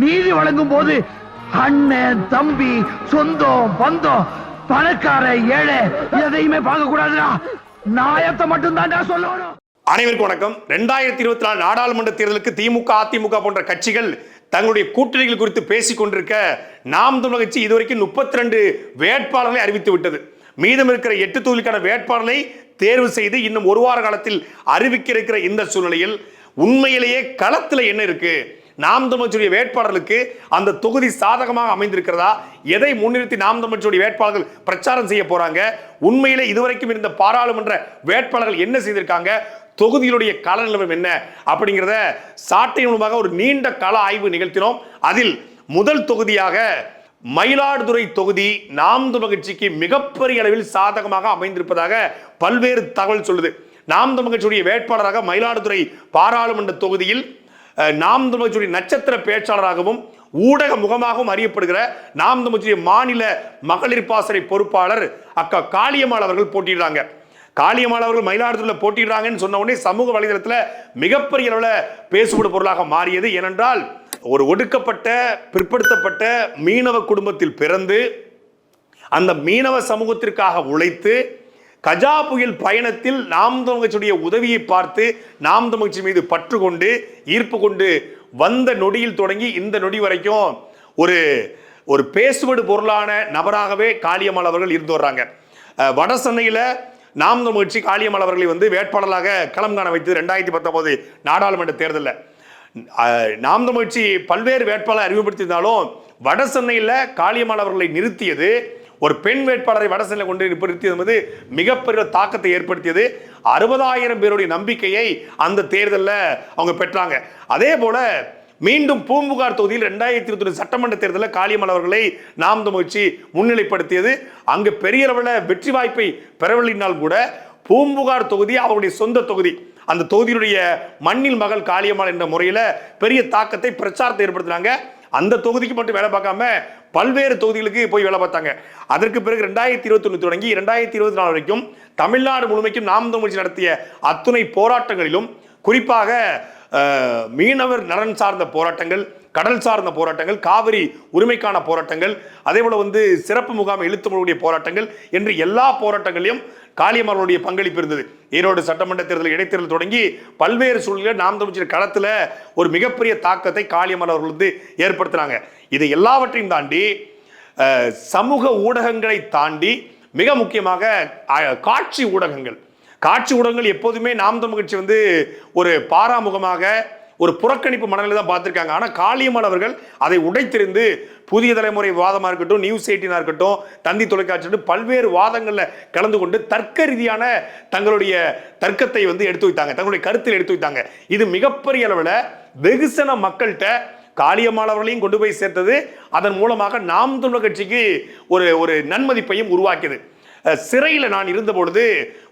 நீதி வழங்கும் போது அண்ணன் தம்பி சொந்தம் பந்தம் பணக்கார ஏழை எதையுமே பார்க்க கூடாதுடா நாயத்தை மட்டும் சொல்லணும். அனைவருக்கும் வணக்கம். ரெண்டாயிரத்தி இருபத்தி நாலு நாடாளுமன்ற தேர்தலுக்கு திமுக அதிமுக போன்ற கட்சிகள் தங்களுடைய கூட்டணிகள் குறித்து பேசிக் கொண்டிருக்க நாம் தமிழக கட்சி இதுவரைக்கும் முப்பத்தி ரெண்டு வேட்பாளர்களை அறிவித்து விட்டது. மீதம் இருக்கிற எட்டு தொகுதிக்கான வேட்பாளரை தேர்வு செய்து இன்னும் ஒரு வார காலத்தில் அறிவிக்க இருக்கிற இந்த சூழ்நிலையில் உண்மையிலேயே களத்தில் என்ன இருக்கு? நாம் தமிழ்ச்சியுடைய வேட்பாளர்களுக்கு அந்த தொகுதி சாதகமாக அமைந்திருக்கிறதா? எதை முன்னிறுத்தி நாம் தமிழ்ச்சியுடைய வேட்பாளர்கள் பிரச்சாரம் செய்ய போறாங்க? உண்மையிலே இதுவரைக்கும் இருந்த பாராளுமன்ற வேட்பாளர்கள் என்ன செய்திருக்காங்க? தொகுதியினுடைய கள நிலவரம் என்ன? அப்படிங்கிறத சாட்டை மூலமாக ஒரு நீண்ட கள ஆய்வு நிகழ்த்தினோம். அதில் முதல் தொகுதியாக மயிலாடுதுறை தொகுதி நாம் மகிழ்ச்சிக்கு மிகப்பெரிய அளவில் சாதகமாக அமைந்திருப்பதாக பல்வேறு தகவல் சொல்லுது. நாம் தமிழ் வேட்பாளராக மயிலாடுதுறை பாராளுமன்ற தொகுதியில் நாம் தமிழ் நட்சத்திர பேச்சாளராகவும் ஊடக முகமாகவும் அறியப்படுகிற நாம் தமிழ் மாநில மகளிர் பாசறை பொறுப்பாளர் அக்கா காளியம்மாள் அவர்கள் போட்டிடுறாங்க காளியம்மாள் அவர்கள் மயிலாடுதுறையில் போட்டிடுறாங்கன்னு சொன்ன உடனே சமூக வலைதளத்தில் மிகப்பெரிய அளவில் பேசுபடு பொருளாக மாறியது. ஏனென்றால் ஒரு ஒடுக்கப்பட்ட பிற்படுத்தப்பட்ட மீனவ குடும்பத்தில் பிறந்து அந்த மீனவ சமூகத்திற்காக உழைத்து கஜா புயல் பயணத்தில் நாம் தமிழ்ச்சியுடைய உதவியை பார்த்து நாம் தமிழ்ச்சி மீது பற்று கொண்டு ஈர்ப்பு கொண்டு வந்த நொடியில் தொடங்கி இந்த நொடி வரைக்கும் ஒரு ஒரு பேசுபடு பொருளான நபராகவே காளியம்மாள் அவர்கள் இருந்து வர்றாங்க. வட சென்னையில் நாம் தமிழ்ச்சி காளியம்மாள் அவர்களை வந்து வேட்பாளராக களம் காண வைத்தது ரெண்டாயிரத்தி பத்தொன்பது நாடாளுமன்ற தேர்தலில். நாம் தமிழ்ச்சி பல்வேறு வேட்பாளர் அறிமுகப்படுத்தியிருந்தாலும் வட சென்னையில் காளியம்மாள் அவர்களை நிறுத்தியது ஒரு பெண் வேட்பாளரை வட கொண்டு நிறுத்தி என்பது மிகப்பெரிய தாக்கத்தை ஏற்படுத்தியது. அறுபதாயிரம் பேருடைய நம்பிக்கையை அந்த தேர்தலில் அவங்க பெற்றாங்க. அதே போல மீண்டும் பூம்புகார் தொகுதியில் ரெண்டாயிரத்தி இருபத்தி சட்டமன்ற தேர்தலில் காளியம்மாள் அவர்களை நாம் முயற்சி முன்னிலைப்படுத்தியது. அங்கு பெரிய அளவில் வெற்றி வாய்ப்பை பெறவில்லைனால் கூட பூம்புகார் தொகுதி அவருடைய சொந்த தொகுதி. அந்த தொகுதியினுடைய மண்ணில் மகள் காளியம்மாள் என்ற முறையில் பெரிய தாக்கத்தை பிரச்சாரத்தை ஏற்படுத்தினாங்க. அந்த தொகுதிக்கு மட்டும் வேலை பார்க்காம பல்வேறு தொகுதிகளுக்கு போய் வேலை பார்த்தாங்க. அதற்கு பிறகு ரெண்டாயிரத்தி இருபத்தி தொடங்கி ரெண்டாயிரத்தி இருபத்தி நாலு வரைக்கும் தமிழ்நாடு முழுமைக்கும் நாம் தமிழ்ச்சி நடத்திய அத்துணை போராட்டங்களிலும் குறிப்பாக மீனவர் நலன் சார்ந்த போராட்டங்கள் கடல் சார்ந்த போராட்டங்கள் காவிரி உரிமைக்கான போராட்டங்கள் அதே போல வந்து சிறப்பு முகாம் எழுத்து போராட்டங்கள் என்று எல்லா போராட்டங்களையும் காளியம்மர்களுடைய பங்களிப்பு இருந்தது. ஈரோடு சட்டமன்ற தேர்தல் இடைத்தேர்தல் தொடங்கி பல்வேறு சூழ்நிலை நாம் தமிழ் களத்தில் ஒரு மிகப்பெரிய தாக்கத்தை காளியம்மன் அவர்கள் வந்து ஏற்படுத்தினாங்க. இது எல்லாவற்றையும் தாண்டி சமூக ஊடகங்களை தாண்டி மிக முக்கியமாக காட்சி ஊடகங்கள். காட்சி ஊடகங்கள் எப்போதுமே நாம் தமிழ் கட்சி வந்து ஒரு பாராமுகமாக ஒரு புறக்கணிப்பு மனநிலை தான் பார்த்துருக்காங்க. ஆனால் காளியம்மாள் அவர்கள் அதை உடைத்திருந்து புதிய தலைமுறை வாதமாக இருக்கட்டும் நியூஸ் எயிட்டினாக இருக்கட்டும் தந்தி தொலைக்காட்சி பல்வேறு வாதங்களில் கலந்து கொண்டு தர்க்க ரீதியான தங்களுடைய தர்க்கத்தை வந்து எடுத்து வைத்தாங்க. தங்களுடைய கருத்தில் எடுத்து வைத்தாங்க. இது மிகப்பெரிய அளவில் வெகுசன மக்கள்கிட்ட காளியம்மாளவர்களையும் கொண்டு போய் சேர்த்தது. அதன் மூலமாக நாம் தமிழர் கட்சிக்கு ஒரு ஒரு நன்மதிப்பையும் உருவாக்கியது. சிறையில் நான் இருந்த பொழுது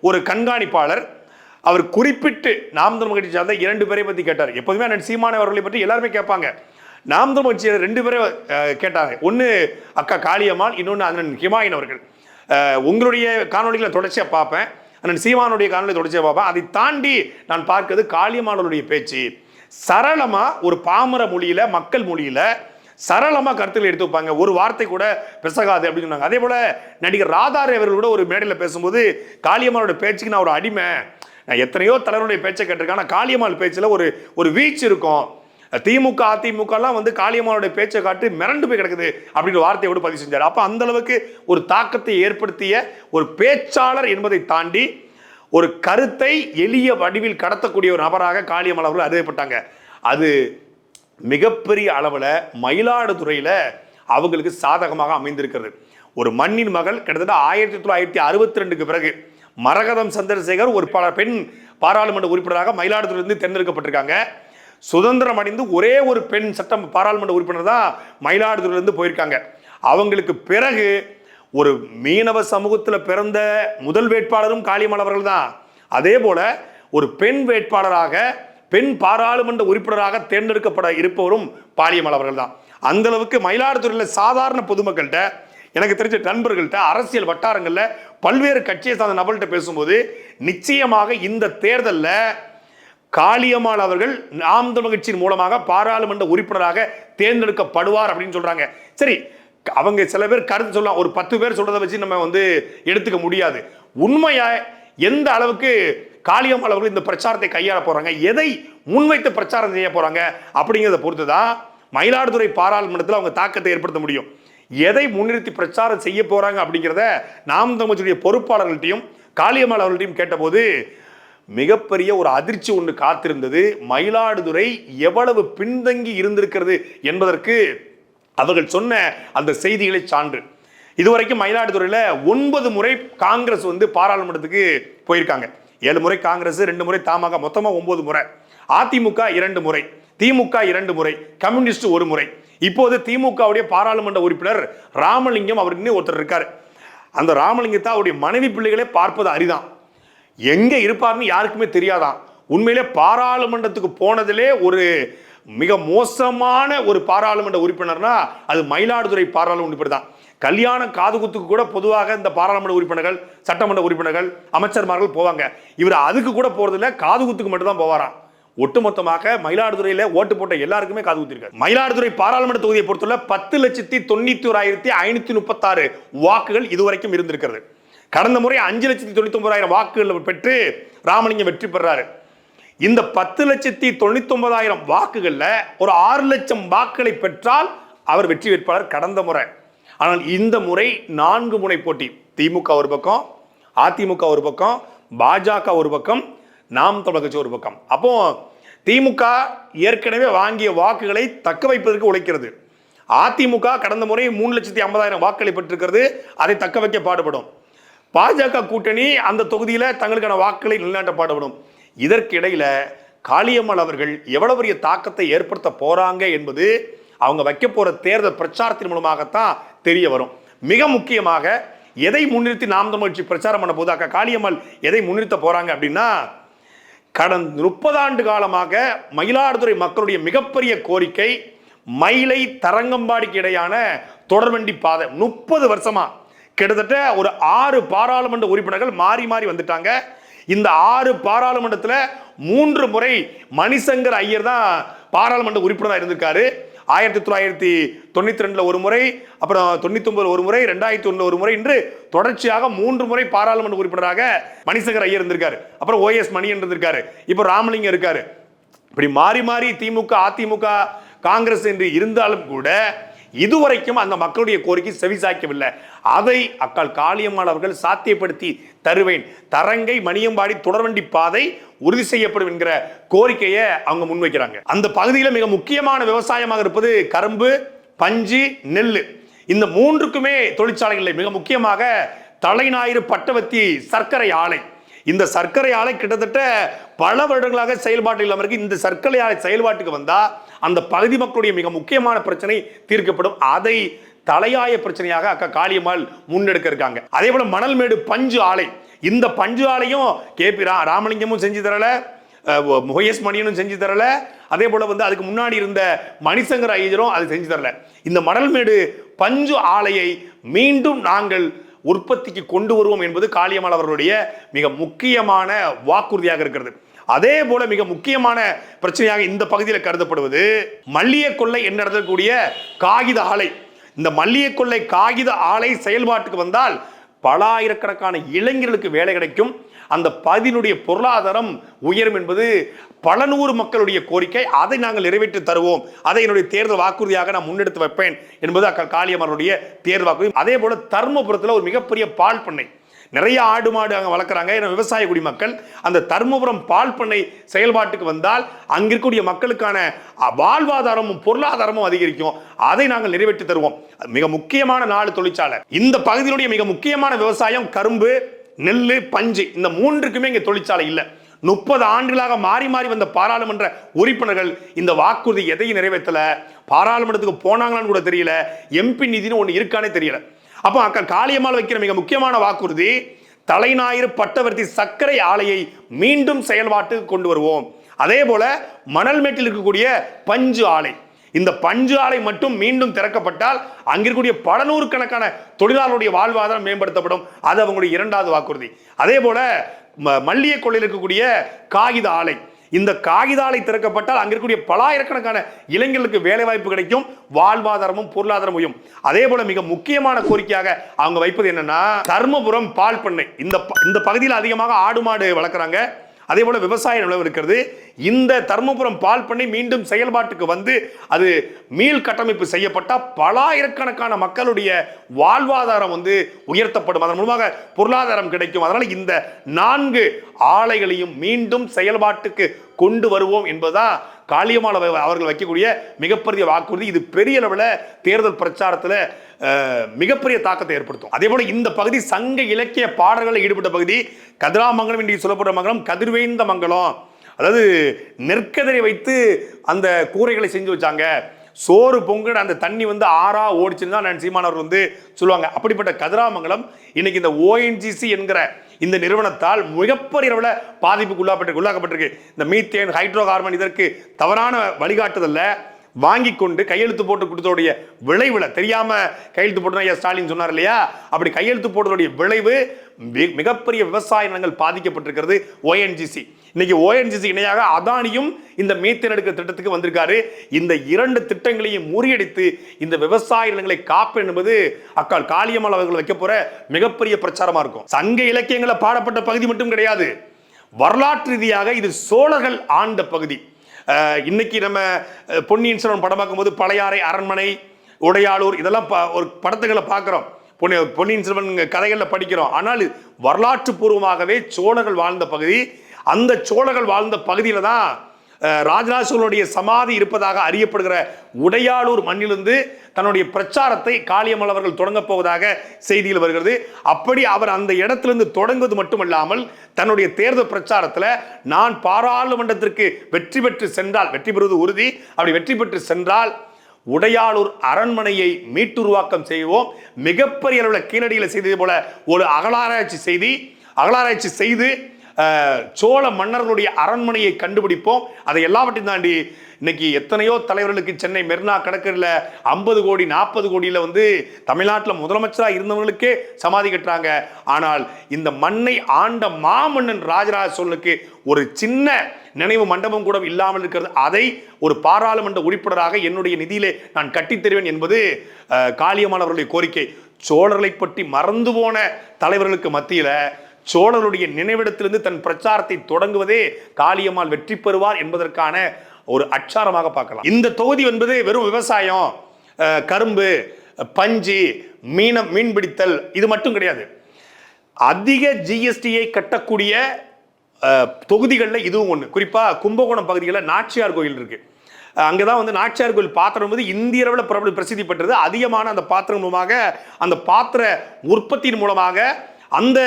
ஒரு கண்காணிப்பாளர் அவர் குறிப்பிட்டு நாம் தமிழ் கட்சி சார்ந்த இரண்டு பேரை பற்றி கேட்டார். எப்போதுமே அண்ணன் சீமான் அவர்களை பற்றி எல்லாருமே கேட்பாங்க. நாம் தமிழ் ரெண்டு பேரை கேட்டாங்க. ஒன்று அக்கா காளியம்மாள் இன்னொன்று அண்ணன் ஹிமாயின் அவர்கள். உங்களுடைய காணொலிகளை தொடர்ச்சியாக பார்ப்பேன். அண்ணன் சீமானுடைய காணொலி தொடர்ச்சியாக பார்ப்பேன். அதை தாண்டி நான் பார்க்கிறது காளியம்மாளுடைய பேச்சு. சரளமாக ஒரு பாமர மொழியில் மக்கள் மொழியில் சரளமாக கருத்துக்கள் எடுத்து வைப்பாங்க. ஒரு வார்த்தை கூட பிசகாது அப்படின்னு சொன்னாங்க. அதே போல் நடிகர் ராதாரே அவர்கள் கூட ஒரு மேடையில் பேசும்போது காளியம்மாவோட பேச்சுக்கு நான் ஒரு அடிமை. நான் எத்தனையோ தலைவருடைய பேச்சை கேட்டிருக்கேன் ஆனால் காளியம்மாள் பேச்சில் ஒரு ஒரு வீச்சு இருக்கும். திமுக அதிமுகலாம் வந்து காளியம்மாளுடைய பேச்சை காட்டு மிரண்டு போய் கிடக்குது அப்படின்ற வார்த்தையை பதிவு செஞ்சார். அப்போ அந்த அளவுக்கு ஒரு தாக்கத்தை ஏற்படுத்திய ஒரு பேச்சாளர் என்பதை தாண்டி ஒரு கருத்தை எளிய வடிவில் கடத்தக்கூடிய ஒரு நபராக காளியம்மாள் அவர்கள் அறியப்பட்டாங்க. அது மிகப்பெரிய அளவில் மயிலாடுதுறையில் அவங்களுக்கு சாதகமாக அமைந்திருக்கிறது. ஒரு மண்ணின் மகள் கிட்டத்தட்ட ஆயிரத்தி தொள்ளாயிரத்தி அறுபத்தி ரெண்டுக்கு பிறகு மரகதம் சந்திரசேகர் ஒரு பல பெண் பாராளுமன்ற உறுப்பினராக மயிலாடுதுறையிலிருந்து தேர்ந்தெடுக்கப்பட்டிருக்காங்க. சுதந்திரம் அடைந்து ஒரே ஒரு பெண் சட்டம் பாராளுமன்ற உறுப்பினர் தான் மயிலாடுதுறையிலிருந்து போயிருக்காங்க. அவங்களுக்கு பிறகு ஒரு மீனவ சமூகத்தில் பிறந்த முதல் வேட்பாளரும் காளியம்மாள் அவர்கள் தான். அதே போல ஒரு பெண் வேட்பாளராக பெண் பாராளுமன்ற உறுப்பினராக தேர்ந்தெடுக்கப்பட இருப்பவரும் பாலியம்மாள் அவர்கள் தான். அந்தளவுக்கு மயிலாடுதுறையில் சாதாரண பொதுமக்கள்கிட்ட எனக்கு தெரிஞ்ச நண்பர்கள்ட்ட அரசியல் வட்டாரங்களில் பல்வேறு கட்சியை சார்ந்த நபர்கள்ட்ட பேசும்போது நிச்சயமாக இந்த தேர்தலில் காளியம்மாள் அவர்கள் நாம் தமிழ் கட்சியின் மூலமாக பாராளுமன்ற உறுப்பினராக தேர்ந்தெடுக்கப்படுவார் அப்படின்னு சொல்கிறாங்க சரி அவங்க சில பேர் கருத்து சொல்லலாம். ஒரு பத்து பேர் சொல்கிறத வச்சு நம்ம வந்து எடுத்துக்க முடியாது. உண்மையாக எந்த அளவுக்கு காளியம்மாள் அவர்கள் இந்த பிரச்சாரத்தை கையாள போகிறாங்க எதை முன்வைத்து பிரச்சாரம் செய்ய போகிறாங்க அப்படிங்கிறத பொறுத்து தான் மயிலாடுதுறை பாராளுமன்றத்தில் அவங்க தாக்கத்தை ஏற்படுத்த முடியும். எதை முன்னிறுத்தி பிரச்சாரம் செய்ய போறாங்க அப்படிங்கிறத நாம் தமிழர்களுடைய பொறுப்பாளர்கள்ட்டையும் காளியம்மாள் அவர்கள்ட்டையும் கேட்டபோது மிகப்பெரிய ஒரு அதிர்ச்சி ஒன்று காத்திருந்தது. மயிலாடுதுறை எவ்வளவு பின்தங்கி இருந்திருக்கிறது என்பதற்கு அவர்கள் சொன்ன அந்த செய்திகளை சான்று. இதுவரைக்கும் மயிலாடுதுறையில் ஒன்பது முறை காங்கிரஸ் வந்து பாராளுமன்றத்துக்கு போயிருக்காங்க. ஏழு முறை காங்கிரஸ் ரெண்டு முறை தாமாக மொத்தமாக ஒன்பது முறை. அதிமுக இரண்டு முறை திமுக இரண்டு முறை கம்யூனிஸ்ட் ஒரு முறை. இப்போது திமுகவுடைய பாராளுமன்ற உறுப்பினர் ராமலிங்கம் அவர் இன்னும் ஒருத்தர் இருக்கார். அந்த ராமலிங்கத்தை அவருடைய மனைவி பிள்ளைகளே பார்ப்பது அரிதான். எங்கே இருப்பார்னு யாருக்குமே தெரியாதான். உண்மையிலே பாராளுமன்றத்துக்கு போனதிலே ஒரு மிக மோசமான ஒரு பாராளுமன்ற உறுப்பினர்னா அது மயிலாடுதுறை பாராளுமன்ற உறுப்பினர் தான் கல்யாண காதுகுத்துக்கு கூட பொதுவாக இந்த பாராளுமன்ற உறுப்பினர்கள் சட்டமன்ற உறுப்பினர்கள் அமைச்சர்மார்கள் போவாங்க. இவர் அதுக்கு கூட போகிறதில்ல காதுகுத்துக்கு மட்டும்தான் போவாராம். ஒட்டுமொத்தமாக மயிலாடுதுறையில ஓட்டு போட்ட எல்லாருக்குமே காது ஊத்திருக்காரு மயிலாடுதுறை பாராளுமன்ற தொகுதியை பொறுத்துள்ள பத்து லட்சத்தி தொண்ணூத்தி ஓராயிரத்தி ஐநூத்தி முப்பத்தாறு வாக்குகள் இதுவரைக்கும் இருந்திருக்கிறது. கடந்த முறை அஞ்சு லட்சத்தி தொண்ணூத்தி ஒன்பதாயிரம் வாக்குகள் பெற்று ராமலிங்கம் வெற்றி பெறாரு. இந்த பத்து லட்சத்தி தொண்ணூத்தி ஒன்பதாயிரம் வாக்குகள்ல ஒரு ஆறு லட்சம் வாக்குகளை பெற்றால் அவர் வெற்றி வேட்பாளர் கடந்த முறை. ஆனால் இந்த முறை நான்கு முனை போட்டி திமுக ஒரு பக்கம் அதிமுக ஒரு பக்கம் பாஜக ஒரு பக்கம் நாம் தமிழர் கட்சி ஒரு பக்கம். அப்போ திமுக ஏற்கனவே வாங்கிய வாக்குகளை தக்க வைப்பதற்கு உழைக்கிறது. அதிமுக கடந்த முறை மூணு லட்சத்தி ஐம்பதாயிரம் வாக்குகளை பெற்றிருக்கிறது. அதை தக்க வைக்க பாடுபடும். பாஜக கூட்டணி அந்த தொகுதியில் தங்களுக்கான வாக்குகளை நிலைநாட்ட பாடுபடும். இதற்கு காளியம்மாள் அவர்கள் எவ்வளவு பெரிய தாக்கத்தை ஏற்படுத்த போகிறாங்க என்பது அவங்க வைக்க போகிற தேர்தல் பிரச்சாரத்தின் மூலமாகத்தான் தெரிய வரும். மிக முக்கியமாக எதை முன்னிறுத்தி நாம் தமிழ்ச்சி பிரச்சாரம் பண்ண போது அக்கா காளியம்மாள் எதை முன்னிறுத்த போகிறாங்க அப்படின்னா கடந்த முப்பது ஆண்டு காலமாக மயிலாடுதுறை மக்களுடைய மிகப்பெரிய கோரிக்கை மயிலை தரங்கம்பாடிக்கு இடையான தொடர்வண்டி பாதை. முப்பது வருஷமா கிட்டத்தட்ட ஒரு ஆறு பாராளுமன்ற உறுப்பினர்கள் மாறி மாறி வந்துட்டாங்க. இந்த ஆறு பாராளுமன்றத்தில் மூன்று முறை மணிசங்கர் ஐயர் தான் பாராளுமன்ற உறுப்பினராக இருந்திருக்காரு. ஆயிரத்தி தொள்ளாயிரத்தி தொண்ணூத்தி ரெண்டுல ஒரு முறை அப்புறம் தொண்ணூத்தி ஒன்பது ஒரு முறை ரெண்டாயிரத்தி ஒன்று ஒரு முறை என்று தொடர்ச்சியாக மூன்று முறை பாராளுமன்ற உறுப்பினராக மணிசங்கர் ஐயர் இருந்திருக்காரு. அப்புறம் ஓஎஸ் மணி இருந்திருக்காரு இப்போ ராமலிங்கம் இருக்காரு. இப்படி மாறி மாறி திமுக அதிமுக காங்கிரஸ் என்று இருந்தாலும் கூட இதுவரைக்கும் அந்த மக்களுடைய கோரிக்கை செவிசாய்க்கவில்லை. அதை அக்கால் காளியம்மாள் அவர்கள் சாத்தியப்படுத்தி தருவேன். தரங்கை மணியம்பாடி தொடர்வண்டி பாதை உறுதி செய்யப்படும் என்கிற கோரிக்கையை அவங்க முன்வைக்கிறாங்க. அந்த பகுதியில் மிக முக்கியமான விவசாயமாக இருப்பது கரும்பு பஞ்சு நெல் இந்த மூன்றுக்குமே தொழிற்சாலைகள் இல்லை மிக முக்கியமாக தலைஞாயிறு பட்டவத்தி சர்க்கரை ஆலை. இந்த சர்க்கரை ஆலை கிட்டத்தட்ட பல வருடங்களாக செயல்பாட்டில் இல்லாமல் இருக்கு. இந்த சர்க்கரை ஆலை செயல்பாட்டுக்கு வந்தா அந்த பகுதி மக்களுடைய மிக முக்கியமான பிரச்சனை தீர்க்கப்படும். அதை தலையாய பிரச்சனையாக அக்கா காளியம்மாள் முன்னெடுக்க இருக்காங்க. அதே போல மணல்மேடு பஞ்சு ஆலை. இந்த பஞ்சு ஆலையும் கே பி ரா ராமலிங்கமும் செஞ்சு தரல. முகேஷ் மணியனும் செஞ்சு தரல. அதே போல வந்து அதுக்கு முன்னாடி இருந்த மணிசங்கர் ஐயரும் அது செஞ்சு தரல. இந்த மணல்மேடு பஞ்சு ஆலையை மீண்டும் நாங்கள் உற்பத்திக்கு கொண்டு வருவோம் என்பது காளியம்மாள் அவர்களுடைய மிக முக்கியமான வாக்குறுதியாக இருக்கிறது. அதே போல மிக முக்கியமான பிரச்சனையாக இந்த பகுதியில் கருதப்படுவது மல்லிய கொள்ளை என்று நடத்தக்கூடிய காகித ஆலை. இந்த மல்லிய கொள்ளை காகித ஆலை செயல்பாட்டுக்கு வந்தால் பல ஆயிரக்கணக்கான இளைஞர்களுக்கு வேலை கிடைக்கும். அந்த பகுதியினுடைய பொருளாதாரம் உயரும் என்பது பல நூறு மக்களுடைய கோரிக்கை. அதை நாங்கள் நிறைவேற்றி தருவோம். அதை என்னுடைய தேர்தல் வாக்குறுதியாக நான் முன்னெடுத்து வைப்பேன் என்பது அக்கா காளியம்மனுடைய தேர்தல் வாக்குறுதி. அதே போல தர்மபுரத்தில் ஒரு மிகப்பெரிய பால் பண்ணை. நிறைய ஆடு மாடு அங்கே வளர்க்குறாங்க. ஏன்னா விவசாய குடிமக்கள் அந்த தர்மபுரம் பால் பண்ணை செயல்பாட்டுக்கு வந்தால் அங்கே இருக்கக்கூடிய மக்களுக்கான வாழ்வாதாரமும் பொருளாதாரமும் அதிகரிக்கும். அதை நாங்கள் நிறைவேற்றி தருவோம். மிக முக்கியமான நாலு தொழிற்சாலை. இந்த பகுதியினுடைய மிக முக்கியமான விவசாயம் கரும்பு நெல் பஞ்சு இந்த மூன்றுக்குமே இங்கே தொழிற்சாலை இல்லை. முப்பது ஆண்டுகளாக மாறி மாறி வந்த பாராளுமன்ற உறுப்பினர்கள் இந்த வாக்குறுதி எதையும் நிறைவேற்றல. பாராளுமன்றத்துக்கு போனாங்களான்னு கூட தெரியல. எம்பி நிதினு ஒன்று இருக்கானே தெரியல. அப்போ அக்கா காளியம்மாள் வைக்கிற மிக முக்கியமான வாக்குறுதி தலைஞாயிறு பட்டவர்த்தி சர்க்கரை ஆலையை மீண்டும் செயல்பாட்டுக்கு கொண்டு வருவோம். அதே போல மணல்மேட்டில் இருக்கக்கூடிய பஞ்சு ஆலை. இந்த பஞ்சு ஆலை மட்டும் மீண்டும் திறக்கப்பட்டால் அங்கிருக்கக்கூடிய பல நூறுக்கணக்கான தொழிலாளருடைய வாழ்வாதாரம் மேம்படுத்தப்படும். அது அவங்களுடைய இரண்டாவது வாக்குறுதி. அதே போல ம- மல்லிகை கொள்ளையில் இருக்கக்கூடிய காகித ஆலை. இந்த காகித ஆலை திறக்கப்பட்டால் அங்கே இருக்கக்கூடிய பலாயிரக்கணக்கான இளைஞர்களுக்கு வேலை வாய்ப்பு கிடைக்கும் வாழ்வாதாரமும் பொருளாதாரம் உயும். அதே போல மிக முக்கியமான கோரிக்கையாக அவங்க வைப்பது என்னன்னா தர்மபுரம் பால் பண்ணை. இந்த ப- இந்த பகுதியில் அதிகமாக ஆடு மாடு வளர்க்குறாங்க. அதே போல் விவசாய நிலம் இருக்கிறது. இந்த தர்மபுரம் பால் பண்ணி மீண்டும் செயல்பாட்டுக்கு வந்து அது மீள் கட்டமைப்பு செய்யப்பட்ட பலாயிரக்கணக்கான மக்களுடைய வாழ்வாதாரம் வந்து உயர்த்தப்படும். அதன் மூலமாக பொருளாதாரம் கிடைக்கும். அதனால் இந்த நான்கு ஆலைகளையும் மீண்டும் செயல்பாட்டுக்கு கொண்டு வருவோம் என்பதுதான் காளியம்மாள் அவர்கள் வைக்கக்கூடிய மிகப்பெரிய வாக்குறுதி. இது பெரிய அளவில் தேர்தல் பிரச்சாரத்தில் மிகப்பெரிய தாக்கத்தை ஏற்படுத்தும். அதே போல இந்த பகுதி சங்க இலக்கிய பாடல்களில் ஈடுபட்ட பகுதி கதிராமங்கலம் இன்றைக்கு சொல்லப்படுற மங்கலம் கதிர்வேந்த மங்கலம். அதாவது நெற்கதிரை வைத்து அந்த கூரைகளை செஞ்சு வச்சாங்க. சோறு பொங்கல் அந்த தண்ணி வந்து ஆறா ஓடிச்சுன்னு தான் நான் சீமானவர் வந்து சொல்லுவாங்க. அப்படிப்பட்ட கதிராமங்கலம் இன்னைக்கு இந்த ஓஎன்ஜிசி என்கிற இந்த நிறுவனத்தால் மிகப்பெரிய அளவில் பாதிப்புக்கு உள்ளாப்பட்டு உள்ளாக்கப்பட்டிருக்கு. இந்த மீத்தேன் ஹைட்ரோ கார்பன் இதற்கு தவறான வழிகாட்டுதல்ல. வாங்கி கொண்டு கையெழுத்து போட்டு கொடுத்ததோடைய விளைவுல தெரியாம கையெழுத்து போட்டு ஐயா ஸ்டாலின் சொன்னார் இல்லையா? அப்படி கையெழுத்து போட்டதோடைய விளைவு மிகப்பெரிய விவசாய நிலங்கள் பாதிக்கப்பட்டிருக்கிறது ஓஎன்ஜிசி இன்னைக்கு ஓஎன்ஜிசி இணையாக அதானியும் இந்த மீத்தேன் எடுக்க திட்டத்துக்கு வந்திருக்காரு. இந்த இரண்டு திட்டங்களையும் முறியடித்து இந்த விவசாய நிலங்களை காப்பு என்பது அக்கால் காளியம்மாள் அவர்கள் வைக்க போற மிகப்பெரிய பிரச்சாரமா இருக்கும். சங்க இலக்கியங்களை பாடப்பட்ட பகுதி மட்டும் கிடையாது. வரலாற்று ரீதியாக இது சோழர்கள் ஆண்ட பகுதி. இன்னைக்கு நம்ம பொன்னியின் செல்வன் படம் பார்க்கும்போது பழையாறை அரண்மனை உடையாளூர் இதெல்லாம் ப- ஒரு படத்துகளை பார்க்குறோம் பொன்னி பொன்னியின் செல்வன் கதைகளில் படிக்கிறோம். ஆனால் வரலாற்று பூர்வமாகவே சோழர்கள் வாழ்ந்த பகுதி. அந்த சோழர்கள் வாழ்ந்த பகுதியில் தான் அஹ், சமாதி இருப்பதாக அறியப்படுகிற உடையாளூர் மண்ணிலிருந்து தன்னுடைய பிரச்சாரத்தை காளியம்மல் அவர்கள் தொடங்கப் போவதாக செய்தியில் வருகிறது. அப்படி அவர் அந்த இடத்திலிருந்து தொடங்குவது மட்டுமல்லாமல் தன்னுடைய தேர்தல் பிரச்சாரத்தில் நான் பாராளுமன்றத்திற்கு வெற்றி பெற்று சென்றால் வெற்றி பெறுவது உறுதி. அப்படி வெற்றி பெற்று சென்றால் உடையாளூர் அரண்மனையை மீட்டுருவாக்கம் செய்வோம். மிகப்பெரிய அளவில் கீழடியில் செய்தது போல ஒரு அகலாராய்ச்சி செய்தி. அகலாராய்ச்சி செய்து சோழ மன்னர்களுடைய அரண்மனையை கண்டுபிடிப்போம். அதை எல்லாவற்றையும் தாண்டி இன்னைக்கு எத்தனையோ தலைவர்களுக்கு சென்னை மெரினா கடற்கரையில் ஐம்பது கோடி நாற்பது கோடியில் வந்து தமிழ்நாட்டில் முதலமைச்சராக இருந்தவங்களுக்கே சமாதி கட்டுறாங்க. ஆனால் இந்த மண்ணை ஆண்ட மாமன்னன் ராஜராஜ சோழனுக்கு ஒரு சின்ன நினைவு மண்டபம் கூட இல்லாமல் இருக்கிறது. அதை ஒரு பாராளுமன்ற உறுப்பினராக என்னுடைய நிதியிலே நான் கட்டித்தருவேன் என்பது காளியம்மாள் அவர்களுடைய கோரிக்கை. சோழர்களை பற்றி மறந்து போன தலைவர்களுக்கு மத்தியில் சோழருடைய நினைவிடத்திலிருந்து தன் பிரச்சாரத்தை தொடங்குவதே காளியம்மாள் வெற்றி பெறுவார் என்பதற்கான ஒரு அச்சாரமாக பார்க்கலாம். இந்த தொகுதி என்பது வெறும் விவசாயம் கரும்பு பஞ்சு மீனம் மீன் பிடித்தல் இது மட்டும் கிடையாது. அதிக ஜிஎஸ்டியை கட்டக்கூடிய தொகுதிகளில் இதுவும் ஒன்று குறிப்பாக கும்பகோணம் பகுதிகளில் நாச்சியார் கோயில் இருக்குது அங்கே தான் வந்து நாச்சியார் கோயில் பாத்திரம் வந்து இந்திய அளவில் பிரபல பிரசித்தி பெற்றது. அதிகமான அந்த பாத்திரம் மூலமாக அந்த பாத்திர உற்பத்தியின் மூலமாக அந்த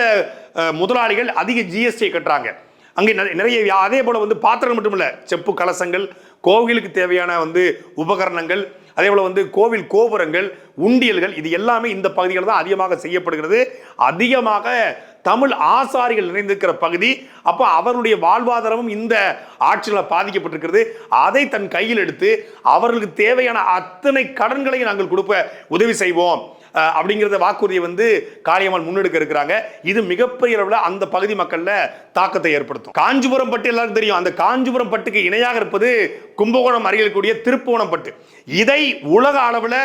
முதலாளிகள் அதிக ஜிஎஸ்டியை கட்டுறாங்க. அங்கே நிறைய- அதே போல் வந்து பாத்திரங்கள் மட்டும் இல்லை செப்பு கலசங்கள் கோவிலுக்கு தேவையான வந்து உபகரணங்கள் அதே போல் வந்து கோவில் கோபுரங்கள் உண்டியல்கள் இது எல்லாமே இந்த பகுதிகளில் தான் அதிகமாக செய்யப்படுகிறது. அதிகமாக தமிழ் ஆசாரிகள் நிறைந்திருக்கிற பகுதி அப்போ அவருடைய வாழ்வாதாரமும் இந்த ஆட்சியில் பாதிக்கப்பட்டிருக்கிறது. அதை தன் கையில் எடுத்து அவர்களுக்கு தேவையான அத்தனை கடன்களையும் நாங்கள் கொடுப்ப உதவி செய்வோம். அப்படிங்கிறத வாக்குறுதியை வந்து காளியம்மாள் முன்னெடுக்க இருக்கிறாங்க. இது மிகப்பெரிய அளவில் அந்த பகுதி மக்களில் தாக்கத்தை ஏற்படுத்தும். காஞ்சிபுரம் பட்டு எல்லாருக்கும் தெரியும். அந்த காஞ்சிபுரம் பட்டுக்கு இணையாக இருப்பது கும்பகோணம் அருகில் இருக்கக்கூடிய திருப்புவனம் பட்டு. இதை உலக அளவில்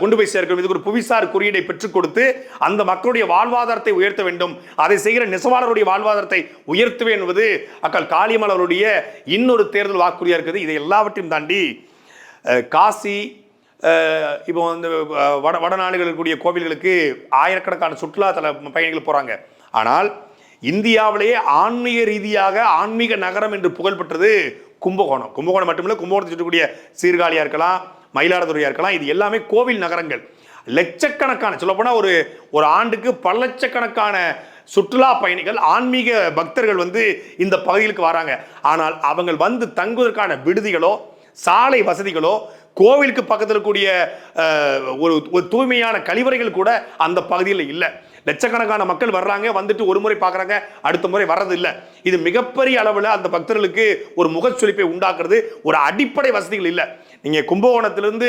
கொண்டு போய் சேர்க்கணும் இதுக்கு ஒரு புவிசார் குறியீடை பெற்றுக் கொடுத்து அந்த மக்களுடைய வாழ்வாதாரத்தை உயர்த்த வேண்டும். அதை செய்கிற நெசவாளருடைய வாழ்வாதாரத்தை உயர்த்துவேன் என்பது அக்கால் காளியம்மாள் அவருடைய இன்னொரு தேர்தல் வாக்குறுதியாக இருக்குது. இதை எல்லாவற்றையும் தாண்டி காசி இப்போ வந்து வட வடநாடுகளில் இருக்கக்கூடிய கோவில்களுக்கு ஆயிரக்கணக்கான சுற்றுலா தல பயணிகள் போகிறாங்க ஆனால் இந்தியாவிலேயே ஆன்மீக ரீதியாக ஆன்மீக நகரம் என்று புகழ் பெற்றது கும்பகோணம். கும்பகோணம் மட்டுமில்லை கும்பகோணத்தை சுற்றக்கூடிய சீர்காழியாக இருக்கலாம் மயிலாடுதுறையாக இருக்கலாம் இது எல்லாமே கோவில் நகரங்கள். லட்சக்கணக்கான சொல்லப்போனால் ஒரு ஒரு ஆண்டுக்கு பல லட்சக்கணக்கான சுற்றுலா பயணிகள் ஆன்மீக பக்தர்கள் வந்து இந்த பகுதிகளுக்கு வராங்க. ஆனால் அவங்க வந்து தங்குவதற்கான விடுதிகளோ சாலை வசதிகளோ கோவிலுக்கு பக்கத்தில் இருக்கக்கூடிய ஒரு ஒரு தூய்மையான கழிவறைகள் கூட அந்த பகுதியில் இல்லை. லட்சக்கணக்கான மக்கள் வர்றாங்க வந்துட்டு ஒரு முறை பார்க்குறாங்க அடுத்த முறை வர்றது இல்லை. இது மிகப்பெரிய அளவில் அந்த பக்தர்களுக்கு ஒரு முகச்சொலிப்பை உண்டாக்குறது ஒரு அடிப்படை வசதிகள் இல்லை. நீங்கள் கும்பகோணத்திலேருந்து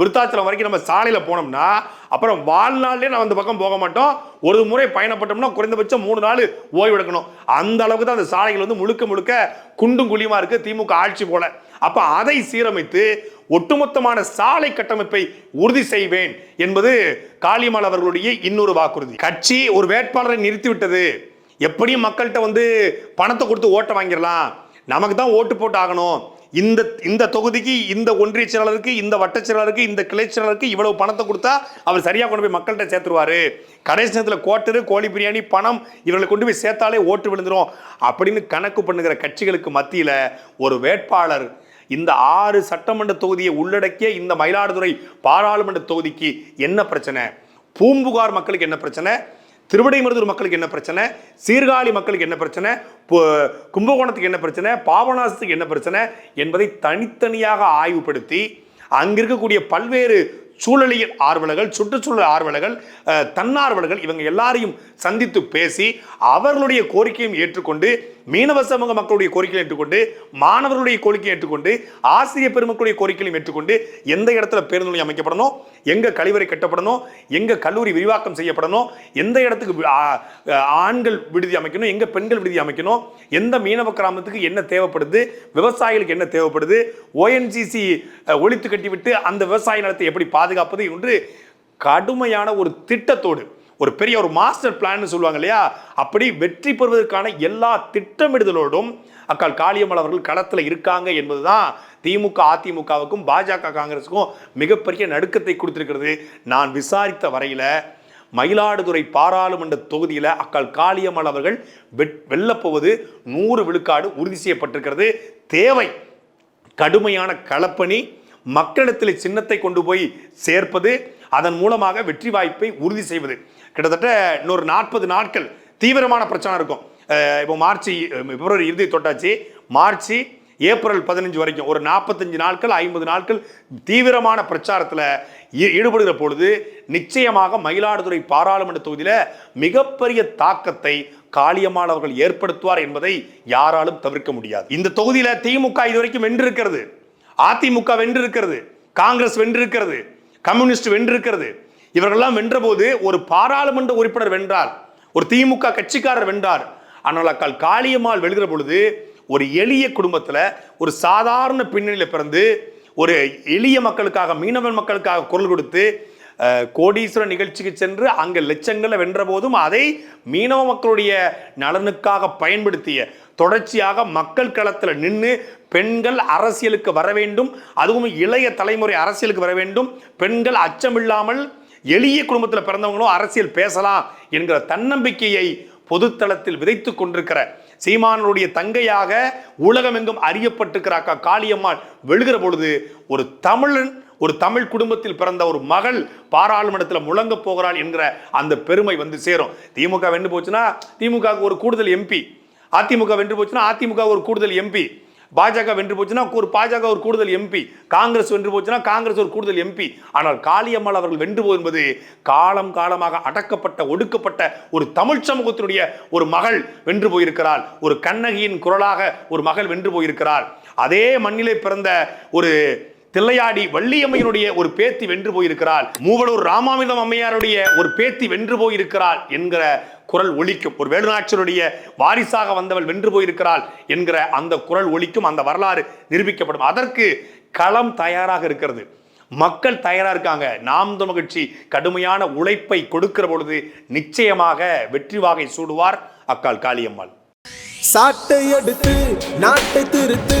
விருத்தாச்சலம் வரைக்கும் நம்ம சாலையில் போனோம்னா அப்புறம் வாழ்நாள்லேயே நான் அந்த பக்கம் போக மாட்டோம். ஒரு முறை பயணப்பட்டோம்னா குறைந்தபட்சம் மூணு நாள் ஓய்வெடுக்கணும். அந்த அளவுக்கு தான் அந்த சாலைகள் வந்து முழுக்க முழுக்க குண்டும் குழியுமா இருக்குது திமுக ஆட்சி போல. அப்போ அதை சீரமைத்து ஒட்டுமொத்தமான சாலை கட்டமைப்பை உறுதி செய்வேன் என்பது காளிமால் அவர்களுடைய இன்னொரு வாக்குறுதி. கட்சி ஒரு வேட்பாளரை நிறுத்திவிட்டது. எப்படியும் மக்கள்கிட்ட வந்து பணத்தை கொடுத்து ஓட்டை வாங்கிடலாம். நமக்கு தான் ஓட்டு போட்டு ஆகணும். இந்த இந்த தொகுதிக்கு இந்த ஒன்றிய செயலாளருக்கு இந்த வட்ட செயலாளருக்கு இந்த கிளை செயலாளருக்கு இவ்வளவு பணத்தை கொடுத்தா அவர் சரியாக கொண்டு போய் மக்கள்கிட்ட சேர்த்துருவாரு. கடைசி நேரத்தில் கோட்டரு கோழி பிரியாணி பணம் இவர்களை கொண்டு போய் சேர்த்தாலே ஓட்டு விழுந்துடும் அப்படின்னு கணக்கு பண்ணுகிற கட்சிகளுக்கு மத்தியில் ஒரு வேட்பாளர் இந்த ஆறு சட்டமன்ற தொகுதியை உள்ளடக்கிய இந்த மயிலாடுதுறை பாராளுமன்ற தொகுதிக்கு என்ன பிரச்சனை? பூம்புகார் மக்களுக்கு என்ன பிரச்சனை? திருவிடைமருதூர் மக்களுக்கு என்ன பிரச்சனை? சீர்காழி மக்களுக்கு என்ன பிரச்சனை? கும்பகோணத்துக்கு என்ன பிரச்சனை? பாபநாசத்துக்கு என்ன பிரச்சனை? என்பதை தனித்தனியாக ஆய்வுபடுத்தி அங்க இருக்கக்கூடிய பல்வேறு சூழலியல் ஆர்வலர்கள் சுற்றுச்சூழல் ஆர்வலர்கள் தன்னார்வலர்கள் இவங்க எல்லாரையும் சந்தித்து பேசி அவர்களுடைய கோரிக்கையும் ஏற்றுக்கொண்டு மீனவ சமூக மக்களுடைய கோரிக்கையை ஏற்றுக்கொண்டு மாணவர்களுடைய கோரிக்கையை ஏற்றுக்கொண்டு ஆசிரியர் பெருமக்களுடைய கோரிக்கையும் ஏற்றுக்கொண்டு எந்த இடத்துல பேருந்து நிலையம் அமைக்கப்படணும் எங்க கழிவறை கட்டப்படணும் எங்க கல்லூரி விரிவாக்கம் செய்யப்படணும் எந்த இடத்துக்கு ஆண்கள் விடுதி அமைக்கணும் எங்க பெண்கள் விடுதி அமைக்கணும் எந்த மீனவ கிராமத்துக்கு என்ன தேவைப்படுது விவசாயிகளுக்கு என்ன தேவைப்படுது ஓஎன்ஜிசி ஒழித்து கட்டிவிட்டு அந்த விவசாய நிலத்தை எப்படி பாதுகாப்பது என்று கடுமையான ஒரு திட்டத்தோடு ஒரு பெரிய ஒரு மாஸ்டர் பிளான் சொல்லுவாங்க இல்லையா? அப்படி வெற்றி பெறுவதற்கான எல்லா திட்டமிடுதலோடும் அக்கால் காளியம்மாள் அவர்கள் களத்தில் இருக்காங்க என்பதுதான் திமுக அதிமுகவுக்கும் பாஜக காங்கிரஸுக்கும் மிகப்பெரிய நடுக்கத்தை கொடுத்திருக்கிறது. நான் விசாரித்த வரையில் மயிலாடுதுறை பாராளுமன்ற தொகுதியில் அக்கால் காளியம்மாள் அவர்கள் வெட்- வெல்லப்போவது நூறு விழுக்காடு உறுதி செய்யப்பட்டிருக்கிறது. தேவை. கடுமையான களப்பணி மக்களிடத்தில் சின்னத்தை கொண்டு போய் சேர்ப்பது அதன் மூலமாக வெற்றி வாய்ப்பை உறுதி செய்வது. கிட்டத்தட்ட இன்னொரு நாற்பது நாட்கள் தீவிரமான பிரச்சனை இருக்கும். இப்போ மார்ச் பிப்ரவரி இறுதி தொட்டாச்சு. மார்ச் ஏப்ரல் பதினஞ்சு வரைக்கும் ஒரு நாற்பத்தஞ்சு நாட்கள் ஐம்பது நாட்கள் தீவிரமான பிரச்சாரத்தில் ஈடுபடுகிற பொழுது நிச்சயமாக மயிலாடுதுறை பாராளுமன்ற தொகுதியில் மிகப்பெரிய தாக்கத்தை காளியம்மாள் அவர்கள் ஏற்படுத்துவார் என்பதை யாராலும் தவிர்க்க முடியாது. இந்த தொகுதியில் திமுக இதுவரைக்கும் வென்றிருக்கிறது. அதிமுக வென்றிருக்கிறது. காங்கிரஸ் வென்றிருக்கிறது. கம்யூனிஸ்ட் வென்றிருக்கிறது. இவர்கள்லாம் வென்றபோது ஒரு பாராளுமன்ற உறுப்பினர் வென்றார். ஒரு திமுக கட்சிக்காரர் வென்றார். ஆனால் அக்கால் காளியம்மாள் வெல்கிற பொழுது ஒரு எளிய குடும்பத்தில் ஒரு சாதாரண பின்னணியில் பிறந்து ஒரு எளிய மக்களுக்காக மீனவன் மக்களுக்காக குரல் கொடுத்து கோடீஸ்வர கோடீஸ்வரர் நிகழ்ச்சிக்கு சென்று அங்கே லட்சங்களை வென்ற போதும் அதை மீனவ மக்களுடைய நலனுக்காக பயன்படுத்திய தொடர்ச்சியாக மக்கள் களத்தில் நின்று பெண்கள் அரசியலுக்கு வர வேண்டும். அதுவும் இளைய தலைமுறை அரசியலுக்கு வர வேண்டும். பெண்கள் அச்சமில்லாமல் எளிய குடும்பத்தில் பிறந்தவங்களும் அரசியல் பேசலாம் என்கிற தன்னம்பிக்கையை பொதுத்தளத்தில் விதைத்து கொண்டிருக்கிற சீமானுடைய தங்கையாக உலகமெங்கும் அறியப்பட்டிருக்கிற அக்கா காளியம்மாள் வெளுகிற பொழுது ஒரு தமிழன் ஒரு தமிழ் குடும்பத்தில் பிறந்த ஒரு மகள் பாராளுமன்றத்தில் முழங்க போகிறாள் என்கிற அந்த பெருமை வந்து சேரும். திமுக வென்று போச்சுன்னா திமுகவுக்கு ஒரு கூடுதல் எம்பி அதிமுக வென்று போச்சுன்னா அதிமுக ஒரு கூடுதல் எம்பி பாஜக வென்று போச்சுன்னா ஒரு பாஜக ஒரு கூடுதல் எம்பி காங்கிரஸ் வென்று போச்சுன்னா காங்கிரஸ் ஒரு கூடுதல் எம்பி ஆனால் காளியம்மாள் அவர்கள் வென்று போவது என்பது காலம் காலமாக அடக்கப்பட்ட ஒடுக்கப்பட்ட ஒரு தமிழ் சமூகத்தினுடைய ஒரு மகள் வென்று போயிருக்கிறாள். ஒரு கண்ணகியின் குரலாக ஒரு மகள் வென்று போயிருக்கிறார் அதே மண்ணிலே பிறந்த ஒரு தில்லையாடி வள்ளியம்மையினுடைய ஒரு பேத்தி வென்று போயிருக்கிறாள். மூவலூர் ராமாமிர்தம் அம்மையாருடைய ஒரு பேத்தி வென்று போயிருக்கிறாள் என்கிற குரல் ஒழிக்கும் ஒரு வேலுநாச்சியருடைய வாரிசாக வந்தவள் வென்று போயிருக்கிறாள் என்கிற அந்த குரல் ஒழிக்கும் அந்த வரலாறு நிரூபிக்கப்படும். அதற்கு களம் தயாராக இருக்கிறது. மக்கள் தயாராக இருக்காங்க. நாம் மகிழ்ச்சி கடுமையான உழைப்பை கொடுக்கிற பொழுது நிச்சயமாக வெற்றி வாகை சூடுவார் அக்கால் காளியம்மாள். சாட்டை எடுத்து நாட்டை திருத்து